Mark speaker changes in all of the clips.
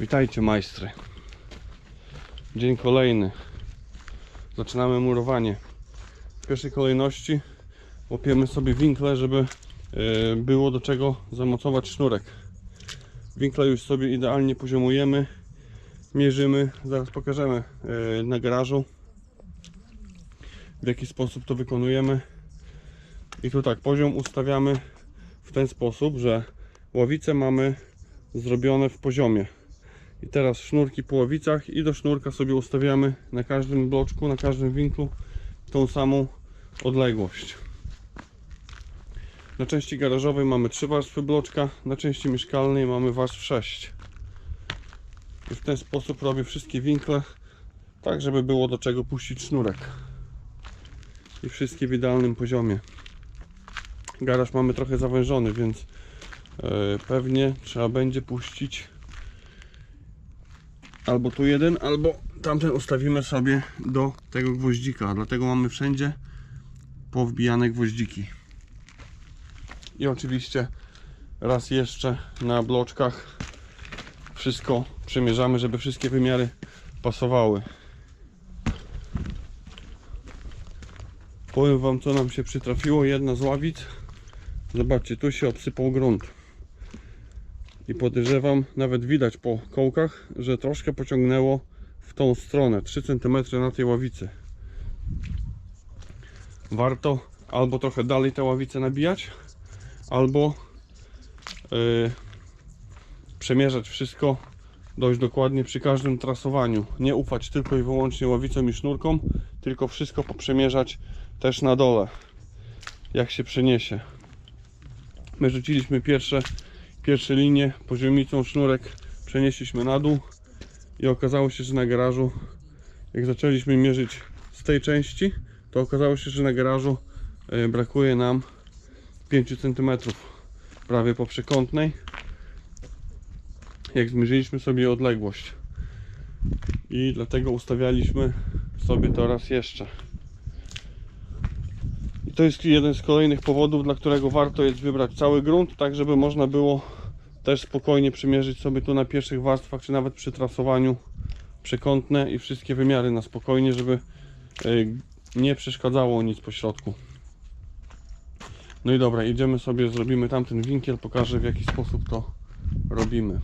Speaker 1: Witajcie majstry. Dzień kolejny. Zaczynamy murowanie. W pierwszej kolejności łapiemy sobie winkle, żeby e, było do czego zamocować sznurek. Winkle już sobie idealnie poziomujemy, mierzymy, zaraz pokażemy e, na garażu w jaki sposób to wykonujemy. I tu tak, poziom ustawiamy w ten sposób, że ławice mamy zrobione w poziomie. I teraz sznurki po ławicach i do sznurka sobie ustawiamy na każdym bloczku, na każdym winklu tą samą odległość. Na części garażowej mamy 3 warstwy bloczka, na części mieszkalnej mamy warstw 6. I w ten sposób robię wszystkie winkle, tak żeby było do czego puścić sznurek. I wszystkie w idealnym poziomie. Garaż mamy trochę zawężony, więc e, pewnie trzeba będzie puścić albo tu jeden, albo tamten ustawimy sobie do tego gwoździka. Dlatego mamy wszędzie powbijane gwoździki. I oczywiście raz jeszcze na bloczkach wszystko przemierzamy, żeby wszystkie wymiary pasowały. Powiem wam co nam się przytrafiło. Jedna z ławic. Zobaczcie, tu się obsypał grunt. I podejrzewam, nawet widać po kołkach, że troszkę pociągnęło w tą stronę. 3 cm na tej ławicy. Warto albo trochę dalej tę ławicę nabijać, albo yy, przemierzać wszystko dość dokładnie przy każdym trasowaniu. Nie ufać tylko i wyłącznie ławicom i sznurkom, tylko wszystko poprzemierzać też na dole, jak się przeniesie. My rzuciliśmy pierwsze, pierwsze linie poziomicą sznurek, przenieśliśmy na dół i okazało się, że na garażu, jak zaczęliśmy mierzyć z tej części, to okazało się, że na garażu e, brakuje nam 5 cm prawie po przekątnej jak zmierzyliśmy sobie odległość. I dlatego ustawialiśmy sobie to raz jeszcze. I to jest jeden z kolejnych powodów, dla którego warto jest wybrać cały grunt, tak żeby można było też spokojnie przymierzyć sobie tu na pierwszych warstwach, czy nawet przy trasowaniu przekątne i wszystkie wymiary na spokojnie, żeby y, nie przeszkadzało nic po środku. No i dobra, idziemy sobie, zrobimy tamten winkiel, pokażę w jaki sposób to robimy.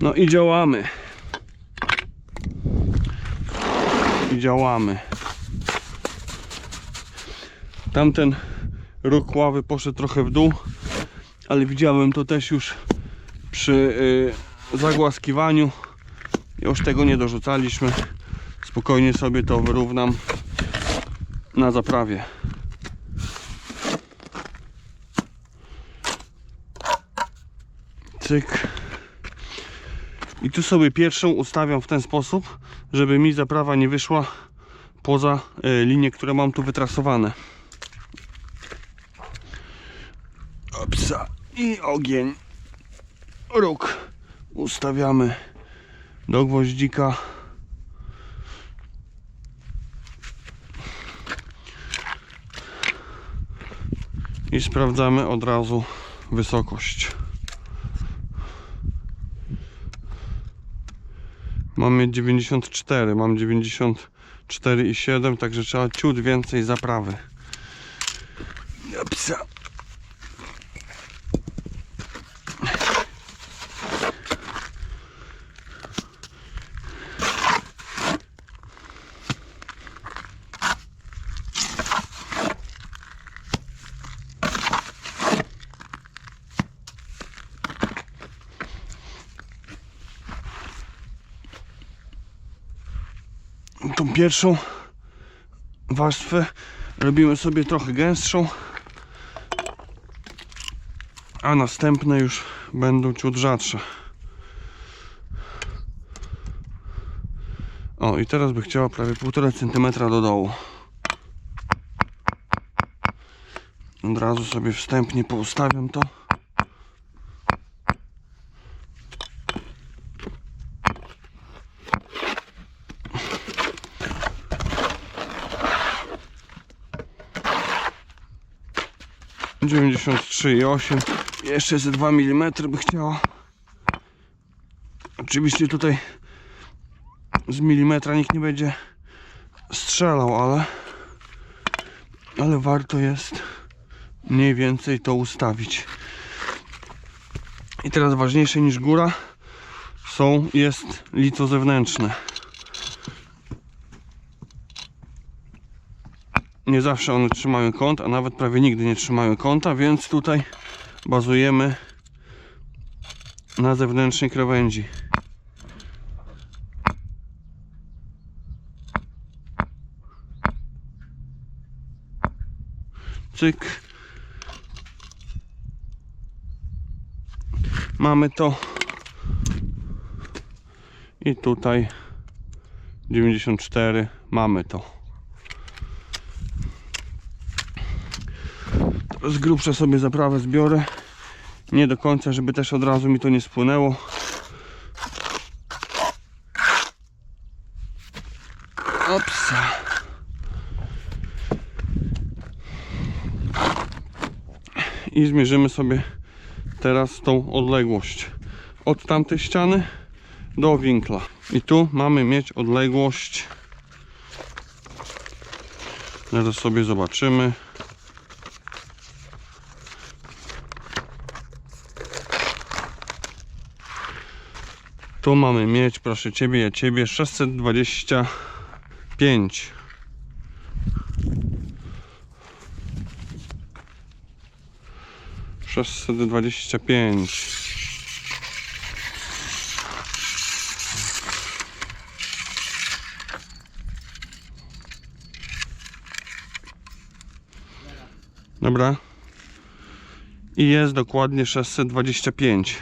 Speaker 1: No i działamy. I działamy. Tamten róg ławy poszedł trochę w dół, ale widziałem to też już przy y, zagłaskiwaniu. Już tego nie dorzucaliśmy. Spokojnie sobie to wyrównam na zaprawie. Cyk. I tu sobie pierwszą ustawiam w ten sposób, żeby mi zaprawa nie wyszła poza y, linie, które mam tu wytrasowane. Opsa. I ogień. Róg ustawiamy do gwoździka. I sprawdzamy od razu wysokość. Mamy 94, mam 94,7, także trzeba ciut więcej zaprawy. Opsa. Tą pierwszą warstwę. Robimy sobie trochę gęstszą. A następne już będą ciut rzadsze. O i teraz by chciała prawie 1,5 cm do dołu. Od razu sobie wstępnie poustawiam to dziewięćdziesiąt trzy i osiem jeszcze ze 2 mm by chciała Oczywiście tutaj z milimetra nikt nie będzie strzelał, ale ale warto jest mniej więcej to ustawić. I teraz ważniejsze niż góra są, jest lico zewnętrzne. Nie zawsze one trzymają kąt, a nawet prawie nigdy nie trzymają kąta, więc tutaj bazujemy na zewnętrznej krawędzi. Cyk. Mamy to. I tutaj 94 mamy to. Z grubsza sobie zaprawę zbiorę. Nie do końca, żeby też od razu mi to nie spłynęło. Opsa. I zmierzymy sobie teraz tą odległość od tamtej ściany do winkla. I tu mamy mieć odległość. Zaraz sobie zobaczymy. Tu mamy mieć, proszę Ciebie, ja Ciebie, 625. Sześćset dwadzieścia pięć. Dobra. I jest dokładnie 625.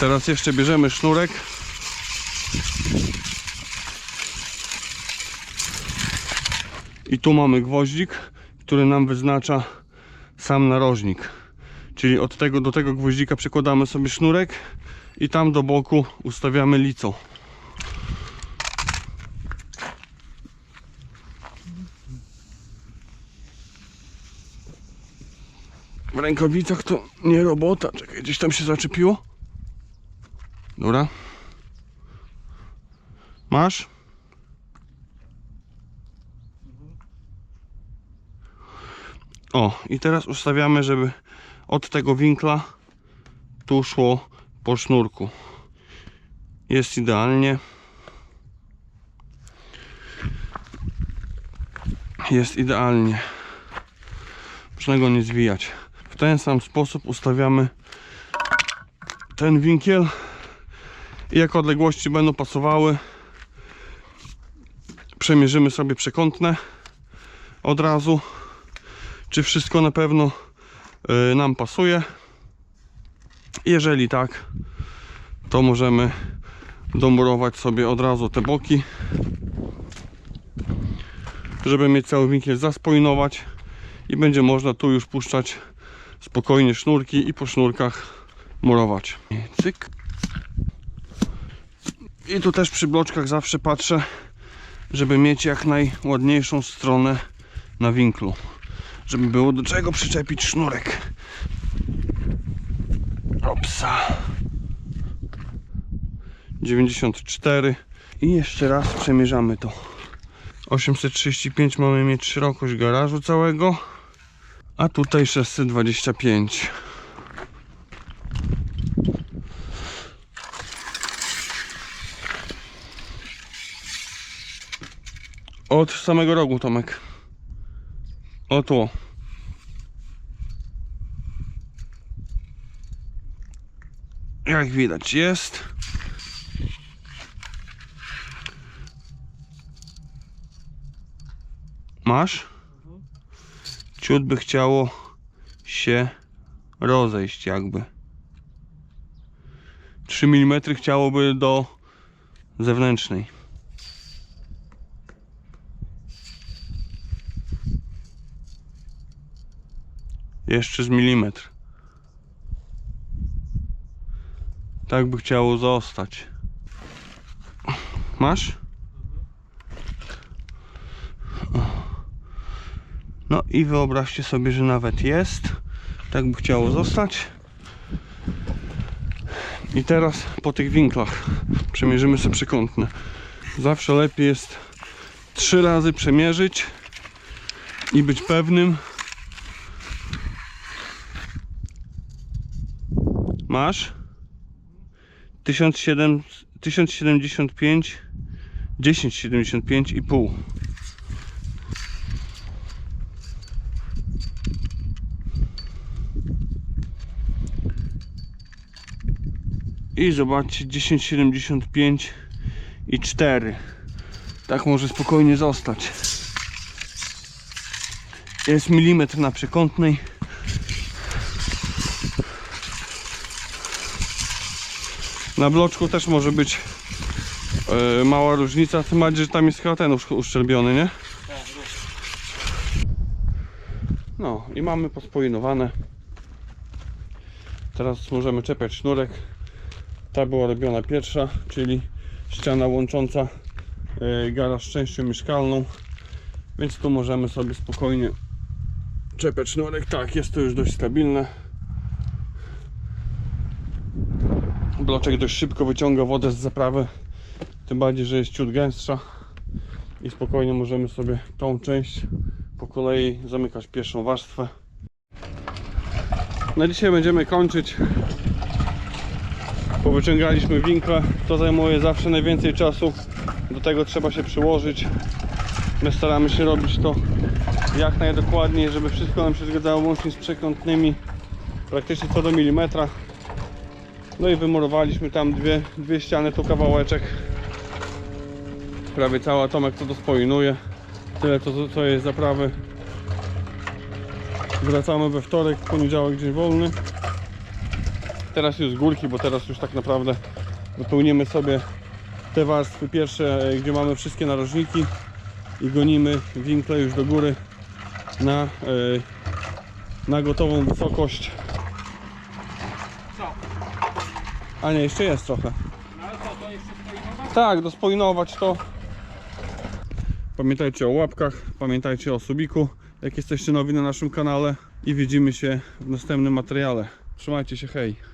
Speaker 1: Teraz jeszcze bierzemy sznurek. I tu mamy gwoździk, który nam wyznacza sam narożnik. Czyli od tego do tego gwoździka przykładamy sobie sznurek i tam do boku ustawiamy lico. W rękawicach to nie robota. Czekaj, gdzieś tam się zaczepiło. Dobra. Masz? O, i teraz ustawiamy, żeby od tego winkla tu szło po sznurku. Jest idealnie. Jest idealnie. Można go nie zwijać. W ten sam sposób ustawiamy ten winkiel i jak odległości będą pasowały przemierzymy sobie przekątne od razu czy wszystko na pewno y, nam pasuje. Jeżeli tak to możemy domurować sobie od razu te boki żeby mieć cały winkiel zaspojnować i będzie można tu już puszczać spokojnie sznurki i po sznurkach murować. Cyk i tu też przy bloczkach zawsze patrzę, żeby mieć jak najładniejszą stronę na winklu. Żeby było do czego przyczepić sznurek. Opsa. 94. I jeszcze raz przemierzamy to. 835 mamy mieć szerokość garażu całego, a tutaj 625. Od samego rogu, Tomek. O tu. Jak widać jest. Masz? Ciut by chciało się rozejść jakby. 3 mm chciałoby do zewnętrznej. Jeszcze z milimetr. Tak by chciało zostać. Masz? No i wyobraźcie sobie, że nawet jest. Tak by chciało zostać. I teraz po tych winklach przemierzymy sobie przekątne. Zawsze lepiej jest trzy razy przemierzyć i być pewnym. Masz 1700 1075 1075 i pół. I zobaczcie 1075 i 4. Tak może spokojnie zostać. Jest milimetr na przekątnej. Na bloczku też może być e, mała różnica, tym bardziej, że tam jest chyba ten usz- uszczelbiony, nie? No i mamy pospoinowane. Teraz możemy czepiać sznurek. Ta była robiona pierwsza, czyli ściana łącząca e, garaż z częścią mieszkalną. Więc tu możemy sobie spokojnie czepiać sznurek. Tak, jest to już dość stabilne. Bloczek dość szybko wyciąga wodę z zaprawy. Tym bardziej, że jest ciut gęstsza. I spokojnie możemy sobie tą część po kolei zamykać pierwszą warstwę. Na dzisiaj będziemy kończyć. Powyciągaliśmy winkle. To zajmuje zawsze najwięcej czasu. Do tego trzeba się przyłożyć. My staramy się robić to jak najdokładniej, żeby wszystko nam się zgadzało łącznie z przekątnymi praktycznie co do milimetra. No i wymurowaliśmy tam dwie, dwie ściany, tu kawałeczek. Prawie cały atomek to dospoinuje. Tyle to co jest zaprawy. Wracamy we wtorek, poniedziałek dzień wolny. Teraz już z górki, bo teraz już tak naprawdę wypełnimy sobie te warstwy pierwsze, e, gdzie mamy wszystkie narożniki i gonimy winkle już do góry na, e, na gotową wysokość. A nie, jeszcze jest trochę. Tak, dospoinować to. Pamiętajcie o łapkach, pamiętajcie o subiku, jak jesteście nowi na naszym kanale i widzimy się w następnym materiale. Trzymajcie się, hej!